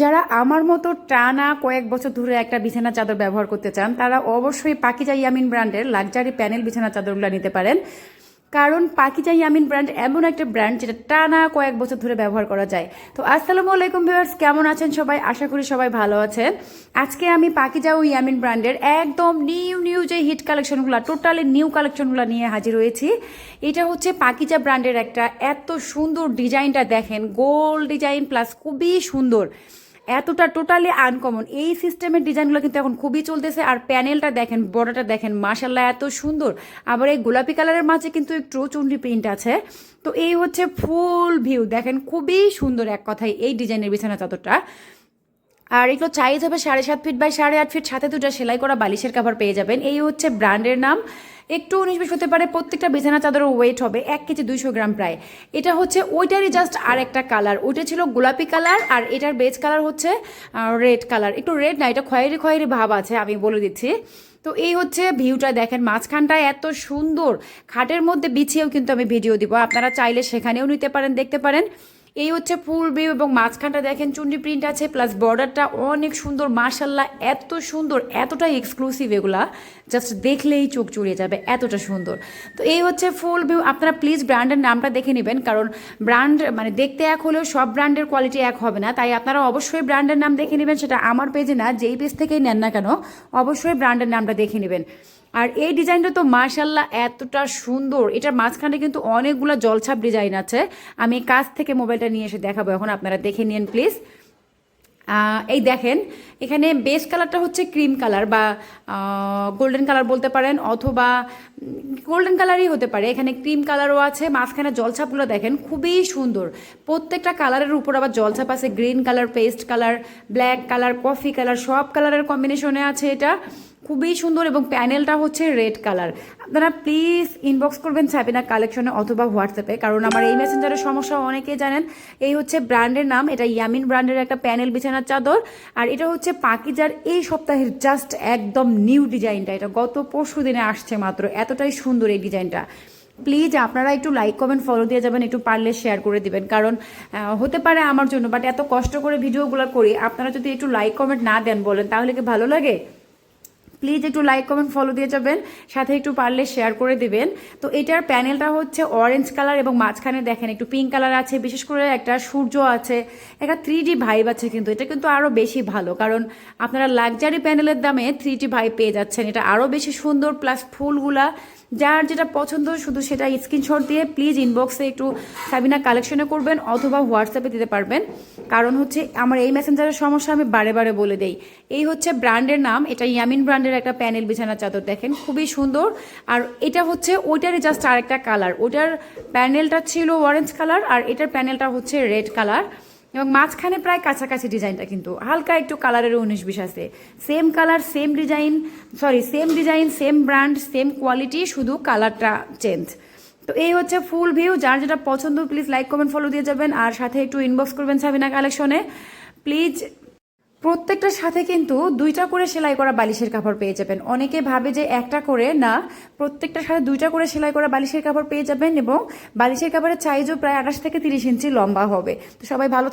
যারা আমার মতো টানা কয়েক বছর ধরে একটা বিছানা চাদর ব্যবহার করতে চান, তারা অবশ্যই পাকিজা ইয়ামিন ব্র্যান্ডের লাক্সারি প্যানেল বিছানা চাদরগুলো নিতে পারেন। কারণ পাকিজা ইয়ামিন ব্র্যান্ড এমন একটা ব্র্যান্ড যেটা টানা কয়েক বছর ধরে ব্যবহার করা যায়। তো আসসালামু আলাইকুম ভিউয়ার্স, কেমন আছেন সবাই? আশা করি সবাই ভালো আছেন। আজকে আমি পাকিজা ও ইয়ামিন ব্র্যান্ডের একদম নিউ নিউ যে হিট কালেকশনগুলো, টোটালি নিউ কালেকশনগুলো নিয়ে হাজির হয়েছি, এটা হচ্ছে পাকিজা ব্র্যান্ডের একটা এত সুন্দর ডিজাইনটা দেখেন, গোল ডিজাইন প্লাস খুবই সুন্দর। এতটা টোটালি আনকমন এই সিস্টেমের ডিজাইনগুলো কিন্তু এখন খুবই চলতেছে, আর প্যানেলটা দেখেন বর্ডারটা দেখেন মাসাল্লাহ এত সুন্দর। আবার এই গোলাপি কালারের মাঝে কিন্তু একটু চুনরি প্রিন্ট আছে। তো এই হচ্ছে ফুল ভিউ দেখেন খুবই সুন্দর এক কথায় এই ডিজাইনের বিছানা চাদরটা। আর এগুলো চাইজ হবে সাড়ে সাত ফিট বাই সাড়ে আট ফিট সাথে দুটা সেলাই করা বালিশের কাভার পেয়ে যাবেন। এই হচ্ছে ব্র্যান্ডের নাম। একটু উনিশ বিশ হতে পারে। প্রত্যেকটা বিছানা চাদরের ওয়েট হবে এক কেজি দুইশো গ্রাম প্রায়। এটা হচ্ছে ওইটারই জাস্ট আর একটা কালার ওইটা ছিল গোলাপি কালার আর এটার বেজ কালার হচ্ছে রেড কালার একটু রেড না, এটা খয়েরি খয়েরি ভাব আছে, আমি বলে দিচ্ছি। তো এই হচ্ছে ভিউটা দেখেন, মাঝখানটায় এত সুন্দর। খাটের মধ্যে বিছিয়েও কিন্তু আমি ভিডিও দিব। আপনারা চাইলে সেখানেও নিতে পারেন, দেখতে পারেন। এই হচ্ছে ফুল ভিউ এবং মাঝখানটা দেখেন, চুন্ডি প্রিন্ট আছে প্লাস বর্ডারটা অনেক সুন্দর মার্শাল্লাহ এত সুন্দর, এতটাই এক্সক্লুসিভ এগুলা। জাস্ট দেখলেই চোখ জুড়িয়ে যাবে, এতটা সুন্দর। তো এই হচ্ছে ফুল ভিউ আপনারা প্লিজ ব্র্যান্ডের নামটা দেখে নেবেন, কারণ ব্র্যান্ড মানে দেখতে এক হলেও সব ব্র্যান্ডের কোয়ালিটি এক হবে না। তাই আপনারা অবশ্যই ব্র্যান্ডের নাম দেখে নেবেন, সেটা আমার পেজে না, যেই পেজ থেকেই নেন না কেন, অবশ্যই ব্র্যান্ডের নামটা দেখে নেবেন। আর এই ডিজাইনটা তো মার্শাল্লাহ এতটা সুন্দর। এটার মাঝখানে কিন্তু অনেকগুলো জলছাপ ডিজাইন আছে। আমি কাছ থেকে মোবাইলটা নিয়ে এসে দেখাবো এখন, আপনারা দেখে নিন প্লিজ। এই দেখেন, এখানে বেস কালারটা হচ্ছে ক্রিম কালার বা গোল্ডেন কালার বলতে পারেন অথবা গোল্ডেন কালারই হতে পারে। এখানে ক্রিম কালারও আছে, মাঝখানে জলছাপগুলো দেখেন, খুবই সুন্দর। প্রত্যেকটা কালারের উপর আবার জলছাপ আছে, green colour, paste colour, black colour, coffee colour, সব কালারের কম্বিনেশনে আছে এটা। খুবই সুন্দর এবং প্যানেলটা হচ্ছে রেড কালার। আপনারা প্লিজ ইনবক্স করবেন সাবিনা কালেকশনে অথবা হোয়াটসঅ্যাপে, কারণ আমার এই মেসেঞ্জারের সমস্যা অনেকেই জানেন। এই হচ্ছে ব্র্যান্ডের নাম, এটা ইয়ামিন ব্র্যান্ডের একটা প্যানেল বিছানার চাদর, আর এটা হচ্ছে পাকিজার এই সপ্তাহের জাস্ট একদম নিউ ডিজাইনটা এটা গত পরশু দিনে আসছে মাত্র, এতটাই সুন্দর এই ডিজাইনটা প্লিজ আপনারা একটু লাইক কমেন্ট ফলো দিয়ে যাবেন, একটু পারলে শেয়ার করে দিবেন। কারণ হতে পারে আমার জন্য বাট এত কষ্ট করে ভিডিওগুলো করি, আপনারা যদি একটু লাইক কমেন্ট না দেন বলেন, তাহলে কি ভালো লাগে? প্লিজ একটু লাইক কমেন্ট ফলো দিয়ে যাবেন। সাথে একটু পারলে শেয়ার করে দেবেন। তো এটার প্যানেলটা হচ্ছে অরেঞ্জ কালার এবং মাঝখানে দেখেন একটু পিঙ্ক কালার আছে। বিশেষ করে একটা সূর্য আছে। একটা থ্রি ডি ভাইব আছে কিন্তু। এটা কিন্তু আরও বেশি ভালো। কারণ আপনারা লাক্সারি প্যানেলের দামে থ্রি ডি ভাইব পেয়ে যাচ্ছেন। এটা আরও বেশি সুন্দর। প্লাস ফুলগুলা যার যেটা পছন্দ, শুধু সেটা স্ক্রিনশট দিয়ে প্লিজ ইনবক্সে একটু সাবিনা কালেকশনে করবেন অথবা হোয়াটসঅ্যাপে দিতে পারবেন। কারণ হচ্ছে আমার এই মেসেঞ্জারের সমস্যা আমি বারে বারে বলে দেই। এই হচ্ছে ব্র্যান্ডের নাম, এটা ইয়ামিন ব্র্যান্ডের একটা প্যানেল বিছানা চাদর, দেখেন খুবই সুন্দর। আর এটা হচ্ছে, ওইটারই জাস্ট আরেকটা কালার ওইটার প্যানেলটা ছিল অরেঞ্জ কালার আর এটার প্যানেলটা হচ্ছে রেড কালার এবং মাঝখানে প্রায় কাছাকাছি ডিজাইনটা কিন্তু। হালকা একটু কালারের উনিশ বিশ আছে। Same colour same design sorry same design same brand same quality শুধু কালারটা চেঞ্জ তো এই হচ্ছে ফুল ভিউ যার যেটা পছন্দ প্লিজ লাইক কমেন্ট ফলো দিয়ে যাবেন। আর সাথে একটু ইনবক্স করবেন সাবিনা কালেকশনে। প্লিজ প্রত্যেকটার সাথে কিন্তু দুইটা করে সেলাই করা বালিশের কাপড় পেয়ে যাবেন। অনেকে ভাবে যে একটা করে না, প্রত্যেকটার সাথে দুইটা করে সেলাই করা বালিশের কাপড় পেয়ে যাবেন এবং বালিশের কাপড়ের সাইজও প্রায় আঠাশ থেকে তিরিশ ইঞ্চি লম্বা হবে। তো সবাই ভালো